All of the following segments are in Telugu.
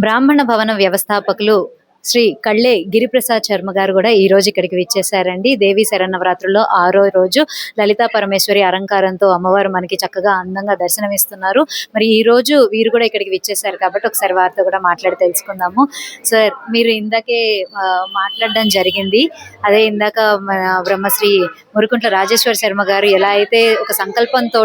బ్రాహ్మణ భవన వ్యవస్థాపకులు శ్రీ కళ్ళే గిరిప్రసాద్ శర్మ గారు కూడా ఈ రోజు ఇక్కడికి విచ్చేశారండి. దేవి శరణవరాత్రుల్లో ఆరో రోజు లలితా పరమేశ్వరి అలంకారంతో అమ్మవారు మనకి చక్కగా అందంగా దర్శనమిస్తున్నారు. మరి ఈ రోజు వీరు కూడా ఇక్కడికి విచ్చేశారు కాబట్టి ఒకసారి వారితో కూడా మాట్లాడి తెలుసుకుందాము. సార్ మీరు ఇందాకే మాట్లాడడం జరిగింది. అదే ఇందాక బ్రహ్మశ్రీ మురుకుంట్ల రాజేశ్వర శర్మ గారు ఎలా అయితే ఒక సంకల్పంతో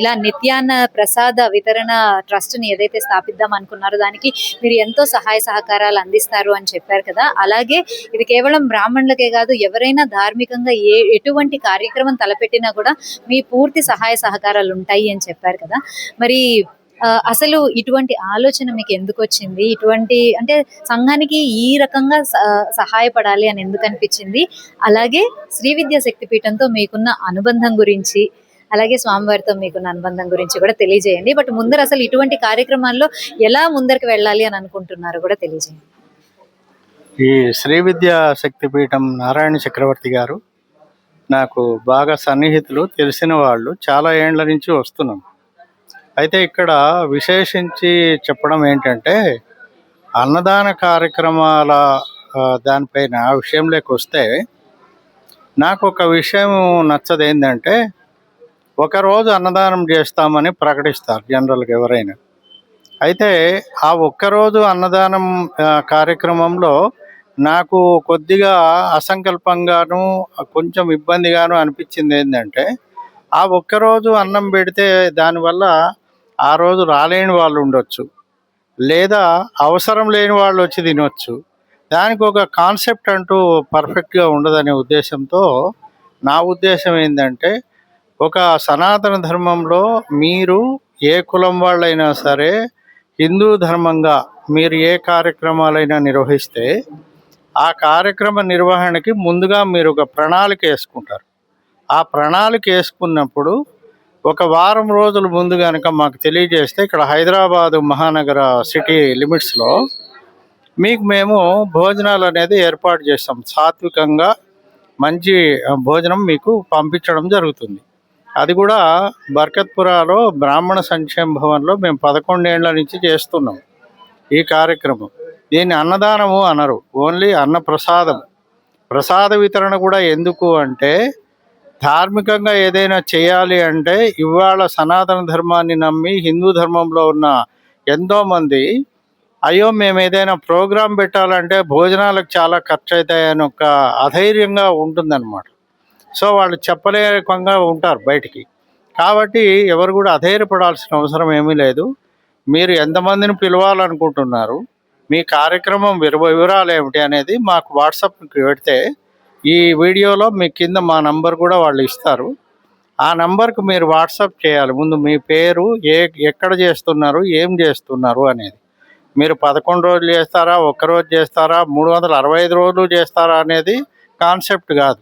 ఇలా నిత్యాన్న ప్రసాద వితరణ ట్రస్ట్ని ఏదైతే స్థాపిద్దాం అనుకున్నారో దానికి మీరు ఎంతో సహాయ సహకారాలు అందిస్తారు అని చెప్పారు కదా. అలాగే ఇది కేవలం బ్రాహ్మణులకే కాదు ఎవరైనా ధార్మికంగా ఏ ఎటువంటి కార్యక్రమం తలపెట్టినా కూడా మీ పూర్తి సహాయ సహకారాలు ఉంటాయి అని చెప్పారు కదా. మరి అసలు ఇటువంటి ఆలోచన మీకు ఎందుకు వచ్చింది? ఇటువంటి అంటే సంఘానికి ఈ రకంగా సహాయపడాలి అని ఎందుకు అనిపించింది? అలాగే శ్రీ విద్యా శక్తిపీఠంతో మీకున్న అనుబంధం గురించి అలాగే స్వామివారితో మీకున్న అనుబంధం గురించి కూడా తెలియజేయండి. బట్ ముందర అసలు ఇటువంటి కార్యక్రమాల్లో ఎలా ముందరికి వెళ్ళాలి అని అనుకుంటున్నారు కూడా తెలియజేయండి. ఈ శ్రీ విద్యా శక్తిపీఠం నారాయణ చక్రవర్తి గారు నాకు బాగా సన్నిహితులు తెలిసిన వాళ్ళు చాలా ఏండ్ల నుంచి వస్తున్నాం. అయితే ఇక్కడ విశేషించి చెప్పడం ఏంటంటే అన్నదాన కార్యక్రమాల దానిపైన ఆ విషయంలోకి వస్తే నాకు ఒక విషయం నచ్చదు ఏంటంటే ఒకరోజు అన్నదానం చేస్తామని ప్రకటిస్తారు జనరల్గా ఎవరైనా. అయితే ఆ ఒక్కరోజు అన్నదానం కార్యక్రమంలో నాకు కొద్దిగా అసంకల్పంగాను కొంచెం ఇబ్బందిగాను అనిపించింది ఏంటంటే ఆ ఒక్కరోజు అన్నం పెడితే దానివల్ల ఆ రోజు రాలేని వాళ్ళు ఉండొచ్చు. లేదా అవసరం లేని వాళ్ళు వచ్చి తినొచ్చు. దానికి ఒక కాన్సెప్ట్ అంటూ పర్ఫెక్ట్గా ఉండదనే ఉద్దేశంతో నా ఉద్దేశం ఏంటంటే ఒక సనాతన ధర్మంలో మీరు ఏ కులం వాళ్ళైనా సరే హిందూ ధర్మంగా మీరు ఏ కార్యక్రమాలైనా నిర్వహిస్తే ఆ కార్యక్రమ నిర్వహణకి ముందుగా మీరు ఒక ప్రణాళిక వేసుకుంటారు. ఆ ప్రణాళిక వేసుకున్నప్పుడు ఒక వారం రోజుల ముందు కనుక మాకు తెలియజేస్తే ఇక్కడ హైదరాబాదు మహానగర సిటీ లిమిట్స్లో మీకు మేము భోజనాలు అనేది ఏర్పాటు చేస్తాం. సాత్వికంగా మంచి భోజనం మీకు పంపించడం జరుగుతుంది. అది కూడా బర్కత్పురాలో బ్రాహ్మణ సంక్షేమ భవన్లో మేము పదకొండేళ్ళ నుంచి చేస్తున్నాం ఈ కార్యక్రమం. దీన్ని అన్నదానము అనరు ఓన్లీ అన్న ప్రసాదం ప్రసాద వితరణ కూడా ఎందుకు అంటే ధార్మికంగా ఏదైనా చేయాలి అంటే ఇవాళ సనాతన ధర్మాన్ని నమ్మి హిందూ ధర్మంలో ఉన్న ఎంతోమంది అయ్యో మేము ఏదైనా ప్రోగ్రాం పెట్టాలంటే భోజనాలకు చాలా ఖర్చు అవుతాయని ఒక అధైర్యంగా ఉంటుందన్నమాట. సో వాళ్ళు చెప్పలేకంగా ఉంటారు బయటికి. కాబట్టి ఎవరు కూడా అధైర్యపడాల్సిన అవసరం ఏమీ లేదు. మీరు ఎంతమందిని పిలవాలనుకుంటున్నారు మీ కార్యక్రమం వివరాలు ఏమిటి అనేది మాకు వాట్సాప్కి పెడితే ఈ వీడియోలో మీ కింద మా నంబర్ కూడా వాళ్ళు ఇస్తారు. ఆ నంబర్కి మీరు వాట్సాప్ చేయాలి. ముందు మీ పేరు ఏ ఎక్కడ చేస్తున్నారు ఏం చేస్తున్నారు అనేది. మీరు పదకొండు రోజులు చేస్తారా ఒక్క రోజు చేస్తారా మూడు వందల అరవై ఐదు రోజులు చేస్తారా అనేది కాన్సెప్ట్ కాదు.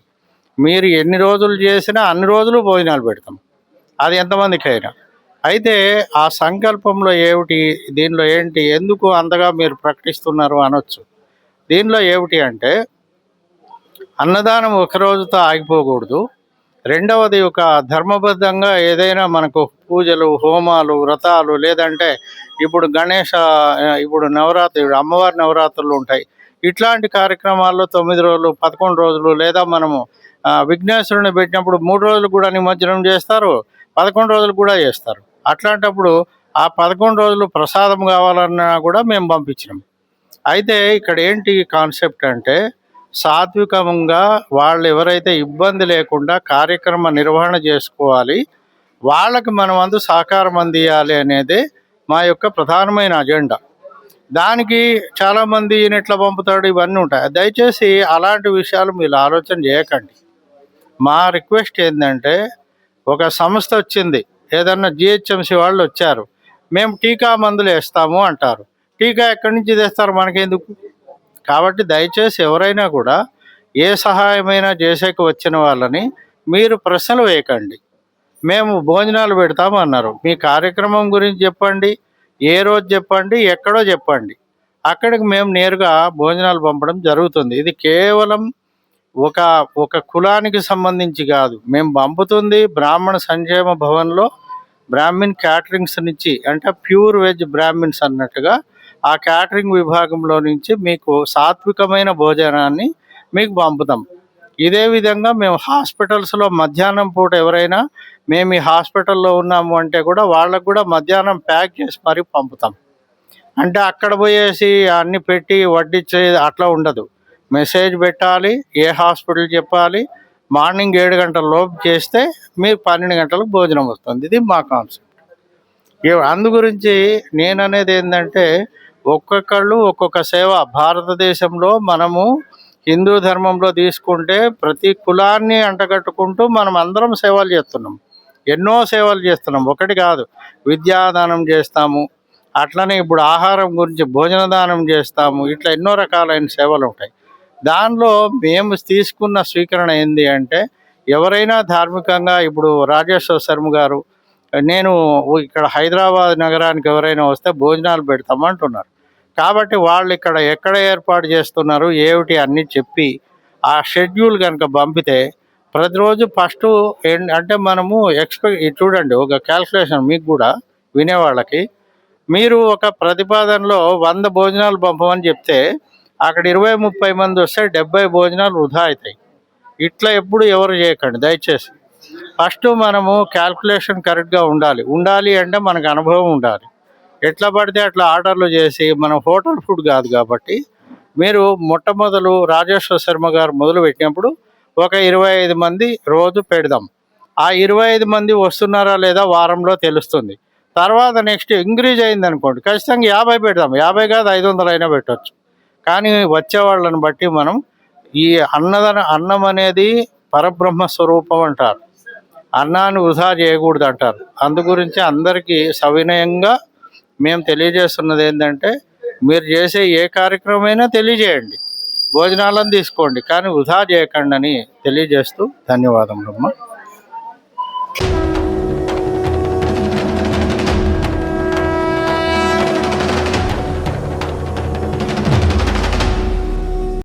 మీరు ఎన్ని రోజులు చేసినా అన్ని రోజులు భోజనాలు పెడతాం. అది ఎంతమందికైనా. అయితే ఆ సంకల్పంలో ఏమిటి? దీనిలో ఏంటి? ఎందుకు అంతగా మీరు ప్రకటిస్తున్నారు అనొచ్చు. దీనిలో ఏమిటి అంటే అన్నదానం ఒక రోజుతో ఆగిపోకూడదు. రెండవది ఒక ధర్మబద్ధంగా ఏదైనా మనకు పూజలు హోమాలు వ్రతాలు లేదంటే ఇప్పుడు గణేష ఇప్పుడు నవరాత్రి అమ్మవారి నవరాత్రులు ఉంటాయి. ఇట్లాంటి కార్యక్రమాల్లో తొమ్మిది రోజులు పదకొండు రోజులు లేదా మనము విఘ్నేశ్వరుని పెట్టినప్పుడు మూడు రోజులు కూడా నిమజ్జనం చేస్తారు పదకొండు రోజులు కూడా చేస్తారు. అట్లాంటప్పుడు ఆ పదకొండు రోజులు ప్రసాదం కావాలన్నా కూడా మేము పంపించినాం. అయితే ఇక్కడ ఏంటి కాన్సెప్ట్ అంటే సాత్వికంగా వాళ్ళు ఎవరైతే ఇబ్బంది లేకుండా కార్యక్రమ నిర్వహణ చేసుకోవాలి వాళ్ళకి మనం అందు సహకారం అందియాలి అనేది మా యొక్క ప్రధానమైన అజెండా. దానికి చాలామంది ఈయన ఎట్లా పంపుతాడు ఇవన్నీ ఉంటాయి. దయచేసి అలాంటి విషయాలు మీరు ఆలోచన చేయకండి. మా రిక్వెస్ట్ ఏంటంటే ఒక సంస్థ వచ్చింది. ఏదన్నా జిహెచ్ఎంసి వాళ్ళు వచ్చారు మేము టీకా మందులు వేస్తాము అంటారు. టీకా ఎక్కడి నుంచి తెస్తారు మనకెందుకు? కాబట్టి దయచేసి ఎవరైనా కూడా ఏ సహాయమైనా చేసేకి వచ్చిన వాళ్ళని మీరు ప్రశ్నలు వేయకండి. మేము భోజనాలు పెడతాము అన్నారు. మీ కార్యక్రమం గురించి చెప్పండి ఏ రోజు చెప్పండి ఎక్కడో చెప్పండి. అక్కడికి మేము నేరుగా భోజనాలు పంపడం జరుగుతుంది. ఇది కేవలం ఒక ఒక కులానికి సంబంధించి కాదు. మేము పంపుతుంది బ్రాహ్మణ సంక్షేమ భవన్లో బ్రాహ్మిన్ క్యాటరింగ్స్ నుంచి అంటే ప్యూర్ వెజ్ బ్రాహ్మిన్స్ అన్నట్టుగా ఆ క్యాటరింగ్ విభాగంలో నుంచి మీకు సాత్వికమైన భోజనాన్ని మీకు పంపుతాం. ఇదే విధంగా మేము హాస్పిటల్స్లో మధ్యాహ్నం పూట ఎవరైనా మేము ఈ హాస్పిటల్లో ఉన్నాము అంటే కూడా వాళ్ళకు కూడా మధ్యాహ్నం ప్యాక్ చేసి మరీ పంపుతాం. అంటే అక్కడ పోయేసి అన్ని పెట్టి వడ్డిచ్చే అట్లా ఉండదు. మెసేజ్ పెట్టాలి ఏ హాస్పిటల్ చెప్పాలి మార్నింగ్ ఏడు గంటల లోపు చేస్తే మీకు పన్నెండు గంటలకు భోజనం వస్తుంది. ఇది మా కాన్సెప్ట్. ఇక అందు గురించి నేను అనేది ఏంటంటే ఒక్కొక్కళ్ళు ఒక్కొక్క సేవ భారతదేశంలో మనము హిందూ ధర్మంలో తీసుకుంటే ప్రతి కులాన్ని అంటగట్టుకుంటూ మనం అందరం సేవలు చేస్తున్నాం. ఎన్నో సేవలు చేస్తున్నాం. ఒకటి కాదు విద్యాదానం చేస్తాము. అట్లనే ఇప్పుడు ఆహారం గురించి భోజన దానం చేస్తాము. ఇట్లా ఎన్నో రకాలైన సేవలు ఉంటాయి. దానిలో మేము తీసుకున్న స్వీకరణ ఏంది అంటే ఎవరైనా ధార్మికంగా ఇప్పుడు రాజేశ్వర శర్మ గారు నేను ఇక్కడ హైదరాబాద్ నగరానికి ఎవరైనా వస్తే భోజనాలు పెడతామంటున్నారు. కాబట్టి వాళ్ళు ఇక్కడ ఎక్కడ ఏర్పాటు చేస్తున్నారు ఏమిటి అన్నీ చెప్పి ఆ షెడ్యూల్ కనుక పంపితే ప్రతిరోజు ఫస్ట్ అంటే మనము ఎక్స్పెక్ట్ చూడండి ఒక క్యాల్కులేషన్ మీకు కూడా వినేవాళ్ళకి. మీరు ఒక ప్రతిపాదనలో వంద భోజనాలు పంపమని చెప్తే అక్కడ ఇరవై ముప్పై మంది వస్తే డెబ్బై భోజనాలు వృధా అవుతాయి. ఇట్లా ఎప్పుడు ఎవరు చేయకండి దయచేసి. ఫస్ట్ మనము క్యాల్కులేషన్ కరెక్ట్గా ఉండాలి. ఉండాలి అంటే మనకు అనుభవం ఉండాలి. ఎట్లా పడితే అట్లా ఆర్డర్లు చేసి మనం హోటల్ ఫుడ్ కాదు కాబట్టి మీరు మొట్టమొదలు రాజేశ్వర శర్మ గారు మొదలు పెట్టినప్పుడు ఒక ఇరవై ఐదు మంది రోజు పెడదాం. ఆ ఇరవై ఐదు మంది వస్తున్నారా లేదా వారంలో తెలుస్తుంది. తర్వాత నెక్స్ట్ ఇంక్రీజ్ అయింది అనుకోండి ఖచ్చితంగా యాభై పెడదాం. యాభై కాదు ఐదు వందలు అయినా పెట్టవచ్చు కానీ వచ్చే వాళ్ళని బట్టి మనం ఈ అన్నదన అన్నం అనేది పరబ్రహ్మ స్వరూపం అంటారు. అన్నాన్ని వృధా చేయకూడదు అంటారు అందు గురించి అందరికీ సవినయంగా మేము తెలియజేస్తున్నది ఏంటంటే మీరు చేసే ఏ కార్యక్రమమైనా తెలియజేయండి. భోజనాలను తీసుకోండి. కానీ వృధా చేయకండి అని తెలియజేస్తూ ధన్యవాదములమ్మ